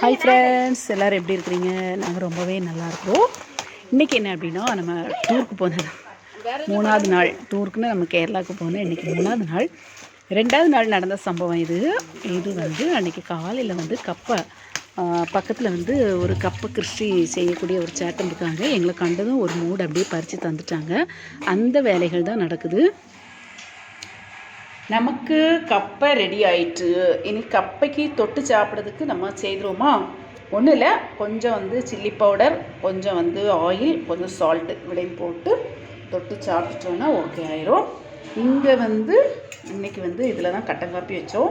Hi friends எல்லோரும் எப்படி இருக்கிறீங்க? நாங்கள் ரொம்பவே நல்லா இருக்கிறோம். இன்றைக்கி என்ன அப்படின்னா நம்ம டூருக்கு போனது. மூணாவது நாள் டூருக்குன்னு நம்ம கேரளாவுக்கு போனோம். இன்றைக்கி மூணாவது நாள். ரெண்டாவது நாள் நடந்த சம்பவம் இது. இது வந்து அன்றைக்கி காலையில் வந்து கப்பை பக்கத்தில் வந்து ஒரு கப்பை கிருஷி செய்யக்கூடிய ஒரு சேட்டம் இருக்காங்க எங்களை கண்டதும் ஒரு மூடு அப்படியே பறித்து தந்துட்டாங்க. அந்த வேலைகள் தான் நடக்குது. நமக்கு கப்பை ரெடி ஆயிட்டு இனி கப்பைக்கு தொட்டு சாப்பிட்றதுக்கு நம்ம செய்துருவோமா? ஒன்றும் இல்லை. கொஞ்சம் வந்து சில்லி பவுடர் கொஞ்சம் வந்து ஆயில் கொஞ்சம் சால்ட்டு இவ்வளையும் போட்டு தொட்டு சாப்பிட்டுட்டோன்னா ஓகே ஆயிரும். இங்கே வந்து இன்றைக்கி வந்து இதில் தான் கட்டங்காப்பி வச்சோம்.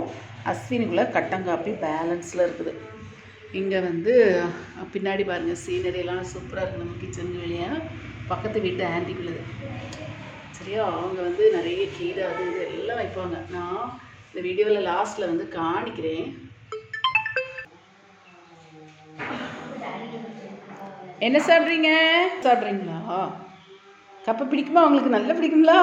அஸ்வினிக்குள்ளே கட்டங்காப்பி பேலன்ஸில் இருக்குது. இங்கே வந்து பின்னாடி பாருங்கள் சீனரியெல்லாம் சூப்பராக இருக்குது நம்ம கிச்சன் வெளியே. பக்கத்து வீட்டு ஆண்டிக்குள்ளது சரியா? அவங்க வந்து நிறைய கீரை அது இது எல்லாம் வைப்பாங்க. நான் இந்த வீடியோவில் லாஸ்ட்டில் வந்து காணிக்கிறேன் என்ன சாப்பிட்றீங்க? சாப்பிட்றீங்களா? கப்பை பிடிக்குமா? உங்களுக்கு நல்லா பிடிக்குங்களா?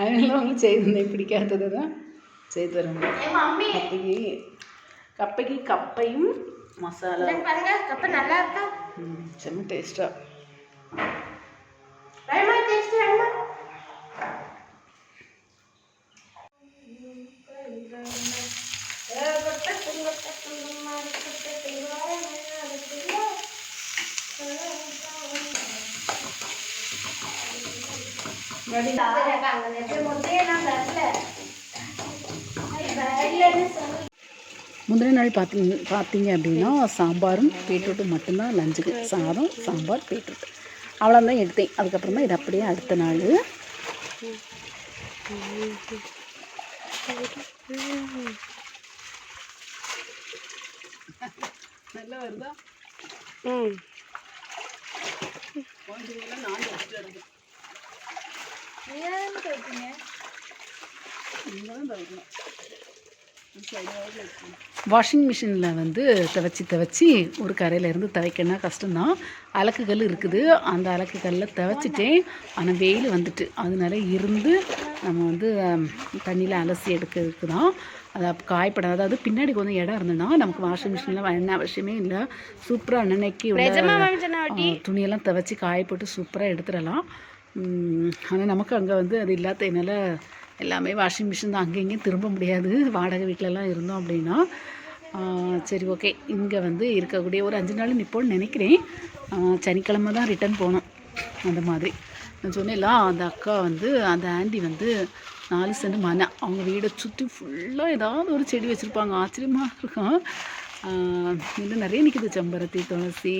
அதனால உங்களுக்கு செய்திருந்தேன் பிடிக்காதது தான். செய்து தரேன் கப்பைக்கு கப்பைக்கு கப்பையும் மசாலா கப்ப நல்லா இருக்கா? ம் செம்ம டேஸ்ட்டாக முந்தின நாள் பார்த்திங்க பார்த்தீங்க அப்படின்னா சாம்பாரும் பீட்ரூட்டும் மட்டும்தான் லஞ்சுக்கு சாதம் சாம்பார் பீட்ரூட். அவ்வளோதான் எடுத்தேன். அதுக்கப்புறமா இது அப்படியே அடுத்த நாள். நல்லா வருதா? ம் நான் எடுத்துட்டு வருது ஏன் கேட்டீங்க வாஷிங் மிஷினில் வந்து துவைச்சி துவைச்சி ஒரு கரையிலேருந்து துவைக்கணும்னா கஷ்டம்தான் அலக்குகள் இருக்குது அந்த அலக்குகளில் துவைச்சிட்டேன் ஆனால் வெயில் வந்துட்டு அதனால இருந்து நம்ம வந்து தண்ணியில் அலசி எடுக்கிறதுக்கு தான் அதை காயப்படாது அதாவது பின்னாடி கொஞ்சம் இடம் இருந்ததுன்னா நமக்கு வாஷிங் மிஷினில் என்ன அவசியமே இல்லை சூப்பராக அன்னன்னைக்கு துணியெல்லாம் துவைச்சி காய போட்டு சூப்பராக எடுத்துடலாம் ஆனால் நமக்கு அங்கே வந்து அது இல்லாததுனால எல்லாமே வாஷிங் மிஷின் தான். அங்கே இங்கேயும் திரும்ப முடியாது. வாடகை வீட்டிலலாம் இருந்தோம் அப்படின்னா சரி ஓகே இங்கே வந்து இருக்கக்கூடிய ஒரு அஞ்சு நாள் நிற்போன்னு நினைக்கிறேன். சனிக்கிழமை தான் ரிட்டர்ன் போனோம். அந்த மாதிரி. நான் சொன்னேன்ல அந்த அக்கா வந்து அந்த ஆண்டி வந்து நாலு சென்ட் மனை. அவங்க வீடை சுற்றி ஃபுல்லாக ஏதாவது ஒரு செடி வச்சுருப்பாங்க. ஆச்சரியமாக இருக்கும். இன்னும் நிறைய நிற்கிது செம்பருத்தி துளசி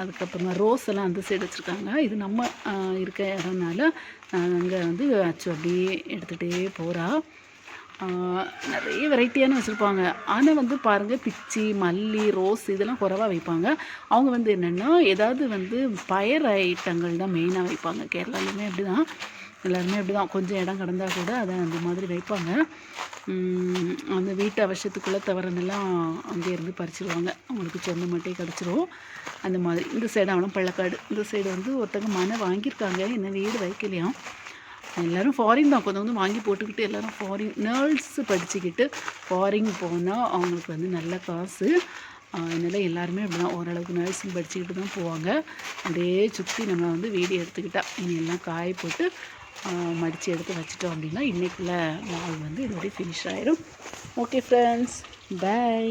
அதுக்கப்புறமா ரோஸ் எல்லாம் அந்த சைடு வச்சுருக்காங்க. இது நம்ம இருக்க இடம்னால அங்கே வந்து அச்சு அப்படியே எடுத்துகிட்டே போகிறா நிறைய வெரைட்டியான வச்சுருப்பாங்க. ஆனால் வந்து பாருங்கள் பிச்சி மல்லி ரோஸ் இதெல்லாம் குறைவாக வைப்பாங்க. அவங்க வந்து என்னென்னா ஏதாவது வந்து பயர் ஐட்டங்கள் தான் மெயினாக வைப்பாங்க. கேரளாலுமே அப்படி தான் எல்லாருமே அப்படி தான் கொஞ்சம் இடம் கடந்தால் கூட அதை அந்த மாதிரி வைப்பாங்க. அந்த வீட்டு அவசியத்துக்குள்ளே தவறனெல்லாம் அங்கே இருந்து பறிச்சிருவாங்க. அவங்களுக்கு சொந்த மட்டே கிடச்சிரும். அந்த மாதிரி. இந்த சைடு அவனும் பள்ளக்காடு. இந்த சைடு வந்து ஒருத்தங்க மனை வாங்கியிருக்காங்க. என்ன வீடு வைக்கலையாம் எல்லோரும் ஃபாரின் தான். கொஞ்சம் வந்து வாங்கி போட்டுக்கிட்டு எல்லோரும் ஃபாரின் நேர்ஸ் படிச்சுக்கிட்டு ஃபாரின் போனால் அவங்களுக்கு வந்து நல்ல காசு. அதனால் எல்லாருமே அப்படி தான் ஓரளவுக்கு நர்சிங் படிச்சுக்கிட்டு தான் போவாங்க. அப்படியே சுற்றி நம்ம வந்து வீடு எடுத்துக்கிட்டால் இனி எல்லாம் காய போட்டு மடித்து எடுத்து வச்சிட்டோம் அப்படின்னா இன்றைக்குள்ள நாள் வந்து இதோடய ஃபினிஷ் ஆயிரும். Okay friends by